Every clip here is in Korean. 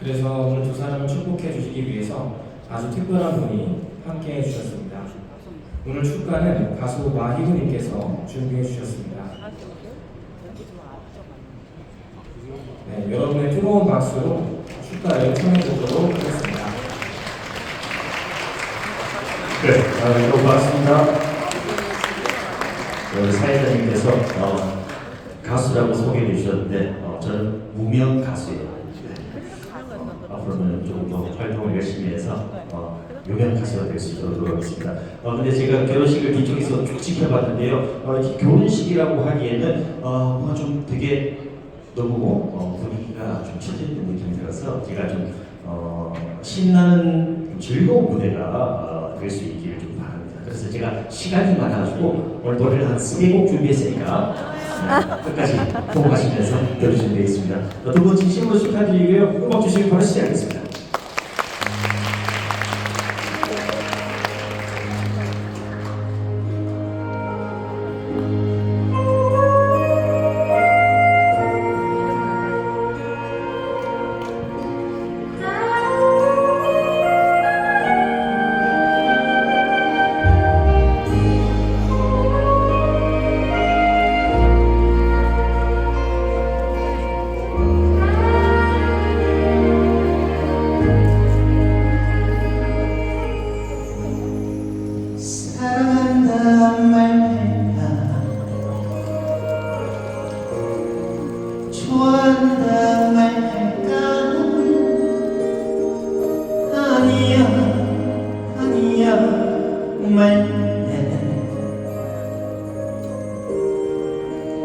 그래서 오늘 두 사람을 축복해 주시기 위해서 아주 특별한 분이 함께 해 주셨습니다. 오늘 축가는 가수 마희구님께서 준비해 주셨습니다. 네, 여러분의 뜨거운 박수로 축가를 청해 보도록 하겠습니다. 네, 아, 여러분 반갑습니다. 우리 사회자님께서 어, 가수라고 소개해 주셨는데 어, 저는 무명 가수예요. 네. 어, 앞으로는 조금 더 활동을 열심히 해서 어, 유명 가수가 될 수 있도록 노력하겠습니다. 어, 근데 제가 결혼식을 뒤쪽에서 쭉 지켜봤는데요. 어, 이렇게 결혼식이라고 하기에는 어, 좀 되게 너무 어, 분위기가 좀 처져있는 느낌이 들어서 제가 좀 어, 신나는 즐거운 무대가 어, 될수 있기를 좀. 그래서 제가 시간이 많아가지고 오늘 노래를 한세곡 준비했으니까 네, 끝까지 보고 가시면서 들으시면 되겠습니다. 두 분 진심으로 축하드리고요. 음악 주시면 바로 시작하겠습니다.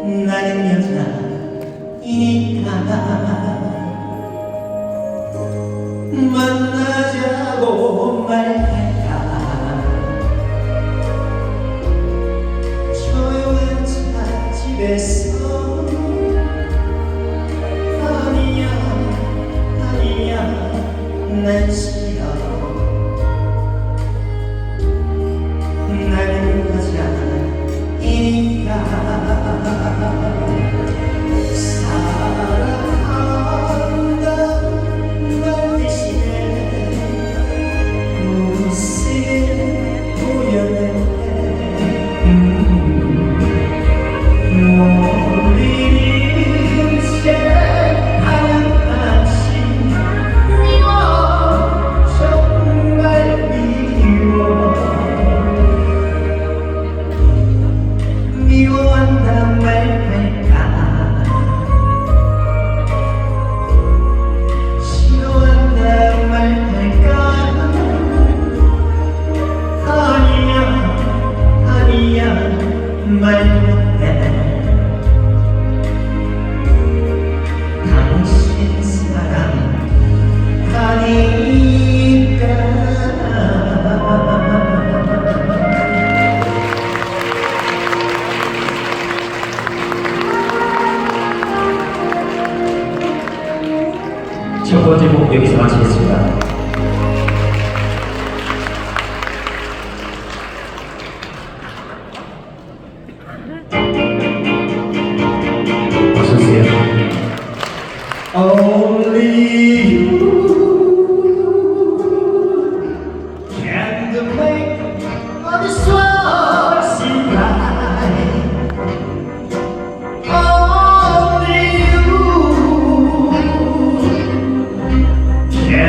나는 여자이니까 만나자고 말할까? 조용한 찻집에서. 아니야 아니야. 난 첫 번째 곡 여기서 마치겠습니다.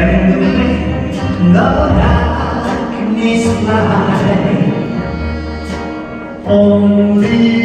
Make the darkness fly. Only you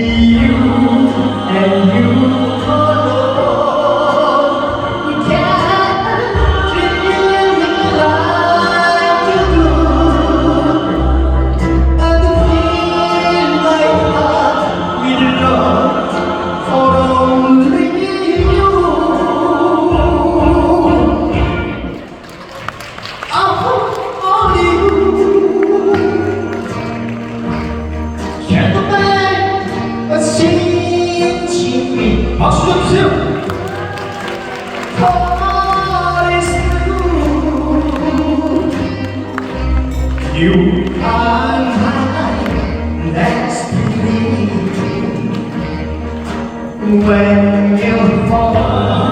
You are mine, that's believing. When you fall.